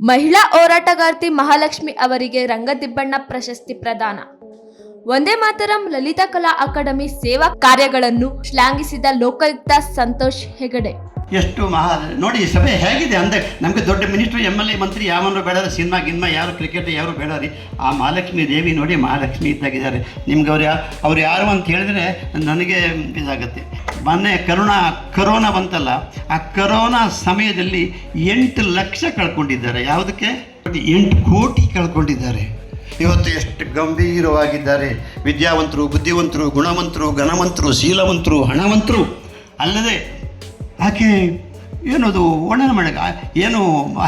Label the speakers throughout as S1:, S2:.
S1: ಮಹಿಳಾ ಹೋರಾಟಗಾರ್ತಿ ಮಹಾಲಕ್ಷ್ಮಿ ಅವರಿಗೆ ರಂಗದಿಬ್ಬಣ್ಣ ಪ್ರಶಸ್ತಿ ಪ್ರದಾನ. ಒಂದೇ ಮಾತರಂ ಲಲಿತಾ ಕಲಾ ಅಕಾಡೆಮಿ ಸೇವಾ ಕಾರ್ಯಗಳನ್ನು ಶ್ಲಾಘಿಸಿದ ಲೋಕಾಯುಕ್ತ ಸಂತೋಷ್ ಹೆಗಡೆ.
S2: ಎಷ್ಟು ಮಹಾ, ನೋಡಿ ಸಭೆ ಹೇಗಿದೆ ಅಂದರೆ ನಮಗೆ ದೊಡ್ಡ ಮಿನಿಸ್ಟರ್ ಎಂ ಎಲ್ ಎ ಮಂತ್ರಿ, ಯಾವನು ಬೇಡ ಸಿನಿಮಾ, ಗಿನ್ಮಾ, ಯಾರು ಕ್ರಿಕೆಟ್ ಯಾರು ಬೇಡ ರೀ ಆ ಮಹಾಲಕ್ಷ್ಮಿ ದೇವಿ ನೋಡಿ ಮಹಾಲಕ್ಷ್ಮಿ ಇದ್ದಾಗಿದ್ದಾರೆ. ನಿಮ್ಗೆ ಅವ್ರು ಯಾ ಅವ್ರು ಯಾರು ಅಂತ ಹೇಳಿದ್ರೆ ನನಗೆ ಇದಾಗುತ್ತೆ. ಮೊನ್ನೆ ಕರೋನಾ ಕರೋನಾ ಬಂತಲ್ಲ, ಆ ಕರೋನಾ ಸಮಯದಲ್ಲಿ ಎಂಟು ಲಕ್ಷ ಕಳ್ಕೊಂಡಿದ್ದಾರೆ. ಯಾವುದಕ್ಕೆ? ಎಂಟು ಕೋಟಿ ಕಳ್ಕೊಂಡಿದ್ದಾರೆ. ಇವತ್ತು ಎಷ್ಟು ಗಂಭೀರವಾಗಿದ್ದಾರೆ. ವಿದ್ಯಾವಂತರು, ಬುದ್ಧಿವಂತರು, ಗುಣವಂತರು ಘನವಂತರು ಶೀಲವಂತರು, ಹಣವಂತರು. ಅಲ್ಲದೆ ಆಕೆ ಏನದು ವರ್ಣನ ಮಾಡಕ್ಕೆ ಏನು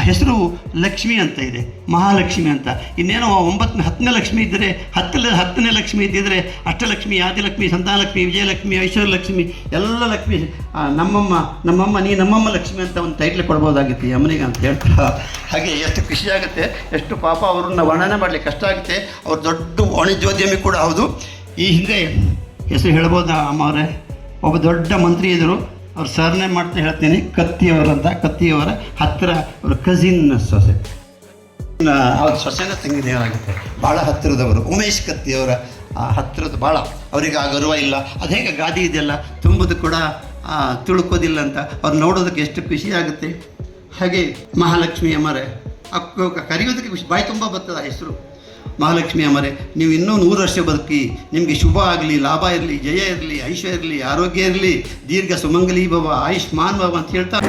S2: ಹೆಸರು ಲಕ್ಷ್ಮಿ ಅಂತ ಇದೆ, ಮಹಾಲಕ್ಷ್ಮಿ ಅಂತ. ಇನ್ನೇನೋ ಒಂಬತ್ತನೇ, ಹತ್ತನೇ ಲಕ್ಷ್ಮಿ ಇದ್ದರೆ, ಹತ್ತನೇ ಹತ್ತನೇ ಲಕ್ಷ್ಮಿ ಇದ್ದಿದ್ರೆ, ಅಷ್ಟಲಕ್ಷ್ಮಿ, ಆದಿಲಕ್ಷ್ಮಿ, ಸಂತಾನಲಕ್ಷ್ಮಿ, ವಿಜಯಲಕ್ಷ್ಮಿ, ಐಶ್ವರ್ಯಲಕ್ಷ್ಮಿ, ಎಲ್ಲ ಲಕ್ಷ್ಮಿ ನಮ್ಮಮ್ಮ ನಮ್ಮಮ್ಮ, ನೀ ನಮ್ಮಮ್ಮ ಲಕ್ಷ್ಮಿ ಅಂತ ಒಂದು ಟೈಟ್ಲ್ ಕೊಡ್ಬೋದಾಗಿತ್ತು ಈ ಅಮ್ಮನಿಗೆ ಅಂತ ಹೇಳ್ತಾ. ಹಾಗೆ ಎಷ್ಟು ಖುಷಿಯಾಗುತ್ತೆ ಎಷ್ಟು ಪಾಪ ಅವ್ರನ್ನ ವರ್ಣನೆ ಮಾಡಲಿಕ್ಕೆ ಕಷ್ಟ ಆಗುತ್ತೆ. ಅವ್ರು ದೊಡ್ಡ ವಾಣಿಜ್ಯೋದ್ಯಮಿ ಕೂಡ ಹೌದು. ಈ ಹಿಂದೆ ಹೆಸರು ಹೇಳ್ಬೋದಾ ಅಮ್ಮ ಅವರೇ ಒಬ್ಬ ದೊಡ್ಡ ಮಂತ್ರಿ ಇದ್ದರು. ಅವ್ರ ಸರ್ನೇ ಮಾಡ್ತಾ ಹೇಳ್ತೀನಿ. ಕತ್ತಿಯವರಂತ ಕತ್ತಿಯವರ ಹತ್ತಿರ ಅವ್ರ ಕಸಿನ್ ಸೊಸೆ. ಅವ್ರ ಸೊಸೆನ ತಂಗಿದೇವರಾಗುತ್ತೆ ಭಾಳ ಹತ್ತಿರದವರು. ಉಮೇಶ್ ಕತ್ತಿಯವರ ಹತ್ತಿರದ ಭಾಳ ಅವರಿಗೆ ಆ ಗರ್ವ ಇಲ್ಲ. ಅದು ಹೇಗೆ ಗಾದಿ ಇದೆಯಲ್ಲ? ತುಂಬುದು ಕೂಡ ತಿಳ್ಕೋದಿಲ್ಲ ಅಂತ. ಅವ್ರು ನೋಡೋದಕ್ಕೆ ಎಷ್ಟು ಖುಷಿ ಆಗುತ್ತೆ. ಹಾಗೆ ಮಹಾಲಕ್ಷ್ಮಿ ಅಮ್ಮರೆ, ಅಕ್ಕ, ಕರೆಯೋದಕ್ಕೆ ಖುಷಿ. ಬಾಯಿ ತುಂಬ ಬರ್ತದೆ ಹೆಸರು. ಮಹಾಲಕ್ಷ್ಮಿ ಅಮರೆ ನೀವು ಇನ್ನೂ ನೂರು ವರ್ಷ ಬದುಕಿ, ನಿಮಗೆ ಶುಭ ಆಗಲಿ, ಲಾಭ ಇರಲಿ, ಜಯ ಇರಲಿ, ಐಶ್ವರ್ಯ ಇರಲಿ, ಆರೋಗ್ಯ ಇರಲಿ, ದೀರ್ಘ ಸುಮಂಗಲಿ ಭವ ಆಯುಷ್ಮಾನ್ ಭವ ಅಂತ ಹೇಳ್ತಾ